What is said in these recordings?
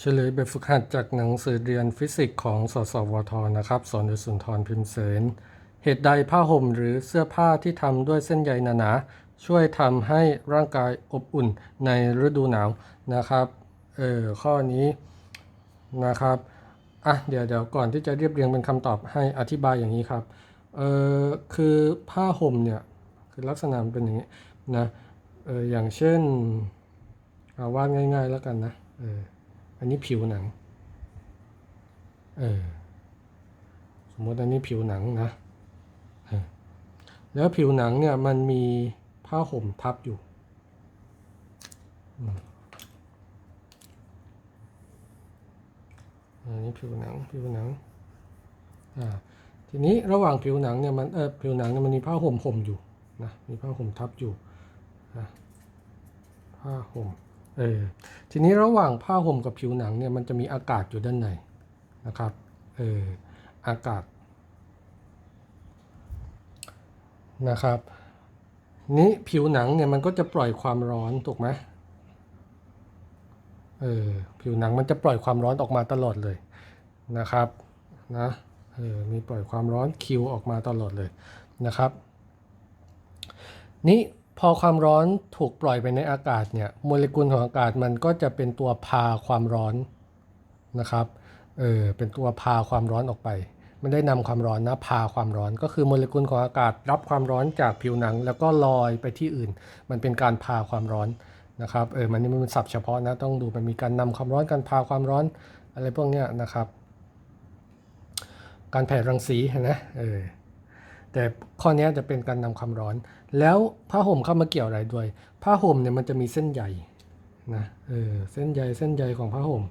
เฉลยแบบฝึกหัดจากหนังสือเรียนฟิสิกส์ของสสวทนะครับ สอนโดยสุนทรพิมพ์เสน เหตุใดผ้าห่มหรือเสื้อผ้าที่ทำด้วยเส้นใยหนาๆช่วยทำให้ร่างกายอบอุ่นในฤดูหนาวนะครับ เออข้อนี้นะครับ อะ เดี๋ยวเดี๋ยวก่อนที่จะเรียบเรียงเป็นคำตอบให้อธิบายอย่างนี้ครับ เออคือผ้าห่มเนี่ยคือลักษณะเป็นอย่างนี้นะ เอออย่างเช่นเอาวาดง่ายๆแล้วกันนะ เออ อันนี้ผิวหนัง เออ สมมติอันนี้ผิวหนังนะ แล้วผิวหนังเนี่ยมันมีผ้าห่มทับอยู่ อันนี้ผิวหนัง ผิวหนัง อ่า ทีนี้ระหว่างผิวหนังเนี่ยมัน เออ ผิวหนังเนี่ยมันมีผ้าห่มห่มอยู่นะ มีผ้าห่มทับอยู่นะผ้าห่ม เออทีนี้ระหว่างผ้าห่มกับผิวหนังเนี่ยมันจะมีอากาศอยู่ด้านในนะครับเอออากาศนะครับนี้ผิวหนังเนี่ยมันก็จะปล่อยความร้อนถูกไหมเออผิวหนังมันจะปล่อยความร้อนออกมาตลอดเลยนะครับนะเออมีปล่อยความร้อนคิวออกมาตลอดเลยนะครับ นี้ พอความร้อนถูกปล่อยไปในอากาศเนี่ยโมเลกุลของอากาศมันก็จะเป็นตัวพาความร้อนนะครับเออเป็นตัวพาความร้อนออกไปไม่ได้นำความร้อนนะพาความร้อน ก็คือโมเลกุลของอากาศรับความร้อนจากผิวหนัง แล้วก็ลอยไปที่อื่น มันเป็นการพาความร้อนนะครับเออมันนี่มันเป็นศัพท์เฉพาะนะต้องดูมันมีการนำความร้อนการพาความร้อนอะไรพวกเนี้ยนะครับ การแผ่รังสีนะเออ แต่ข้อนี้จะเป็นการนำความร้อน แล้วผ้าห่มเข้ามาเกี่ยวอะไรด้วย ผ้าห่มเนี่ยมันจะมีเส้นใยนะเออเส้นใยเส้นใยของผ้าห่ม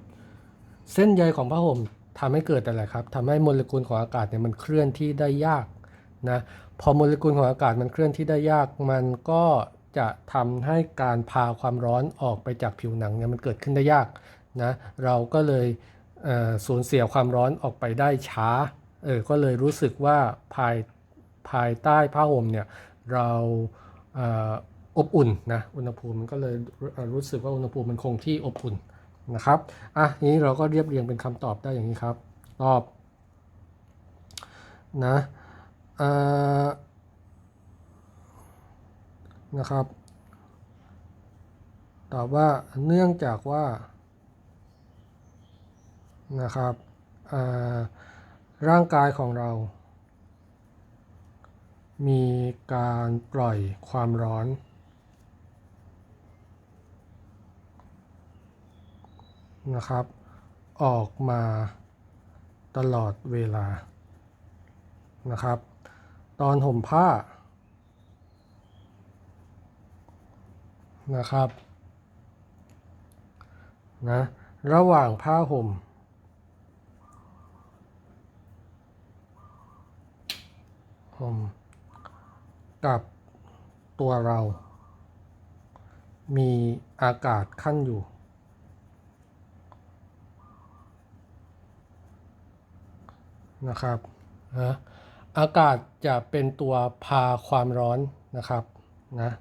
เส้นใยของผ้าห่มทำให้เกิดอะไรครับทำให้โมเลกุลของอากาศเนี่ยมันเคลื่อนที่ได้ยากนะพอโมเลกุลของอากาศมันเคลื่อนที่ได้ยาก มันก็จะทำให้การพาความร้อนออกไปจากผิวหนังเนี่ยมันเกิดขึ้นได้ยากนะเราก็เลยเสูญเสียความร้อนออกไปได้ช้าเออก็เลยรู้สึกว่าภาย ภายใต้ผ้าห่มเนี่ยเราอบอุ่นนะอุณหภูมิมันก็เลยรู้สึกว่าอุณหภูมิมันคงที่อบอุ่นนะครับอะนี้เราก็เรียบเรียงเป็นคำตอบได้อย่างนี้ครับ ตอบนะนะครับ ตอบว่าเนื่องจากว่านะครับร่างกายของเรา มีการปล่อยความร้อน นะครับ ออกมาตลอดเวลา นะครับ ตอนห่มผ้า นะครับนะระหว่างผ้าห่มห่ม กับตัวเรา มีอากาศขั้นอยู่ นะครับนะอากาศจะเป็นตัวพาความร้อนนะครับนะ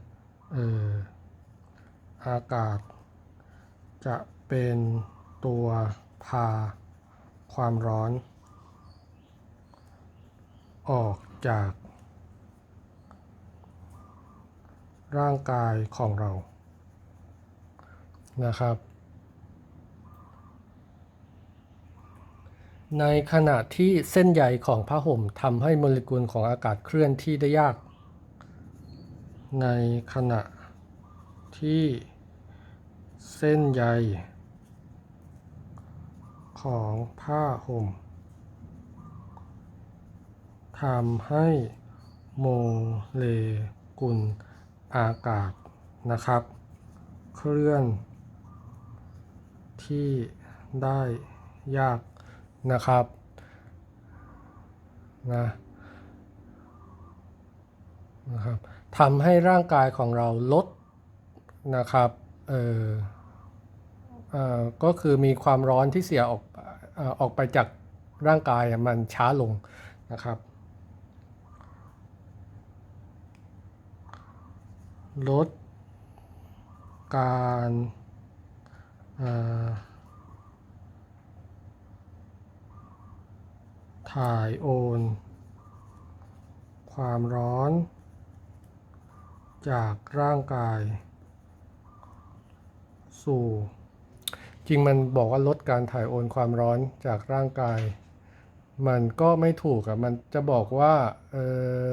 เอออากาศจะเป็นตัวพาความร้อน ออกจาก ร่างกายของเรานะครับ ในขณะที่เส้นใยของผ้าห่มทำให้โมเลกุลของอากาศเคลื่อนที่ได้ยาก ในขณะที่เส้นใยของผ้าห่มทำให้โมเลกุล อากาศนะครับ เคลื่อน ที่ได้ยากนะครับนะนะครับทำให้ร่างกายของเราลดนะครับเออเอ่อก็คือมีความร้อนที่เสียออกออกไปจากร่างกายมันช้าลงนะครับ ลดการถ่ายโอน ความร้อน จากร่างกาย สู่ จริงมันบอกว่าลดการถ่ายโอนความร้อนจากร่างกาย มันก็ไม่ถูกอะมันจะบอกว่า เออ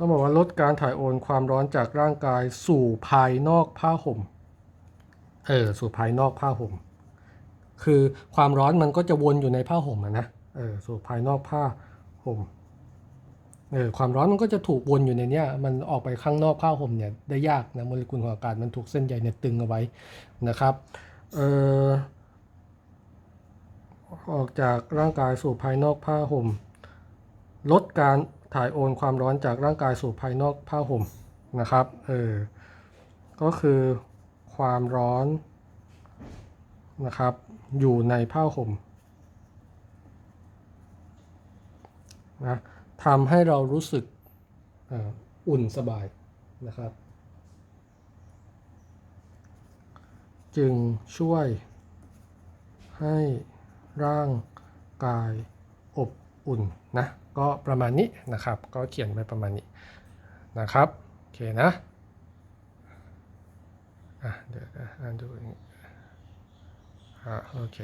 ต้องบอกว่าลดการถ่ายโอนความร้อนจากร่างกายสู่ภายนอกผ้าห่ม เออ สู่ภายนอกผ้าห่ม คือความร้อนมันก็จะวนอยู่ในผ้าห่มนะ เออ สู่ภายนอกผ้าห่ม เออ ความร้อนมันก็จะถูกวนอยู่ในเนี้ย มันออกไปข้างนอกผ้าห่มเนี่ยได้ยากนะ โมเลกุลของอากาศมันถูกเส้นใยเนี่ยตึงเอาไว้นะครับ เออออกจากร่างกายสู่ภายนอกผ้าห่ม ลดการ ถ่ายโอนความร้อนจากร่างกายสู่ภายนอกผ้าห่มนะครับ เออ ก็คือความร้อนนะครับ อยู่ในผ้าห่มนะทำให้เรารู้สึกออุ่นสบายนะครับ จึงช่วยให้ร่างกายอบอุ่นนะ ก็ประมาณนี้นะครับ ก็เขียนไปประมาณนี้นะครับโอเคนะอะเดี๋ยวอ่านดูนี้อะโอเค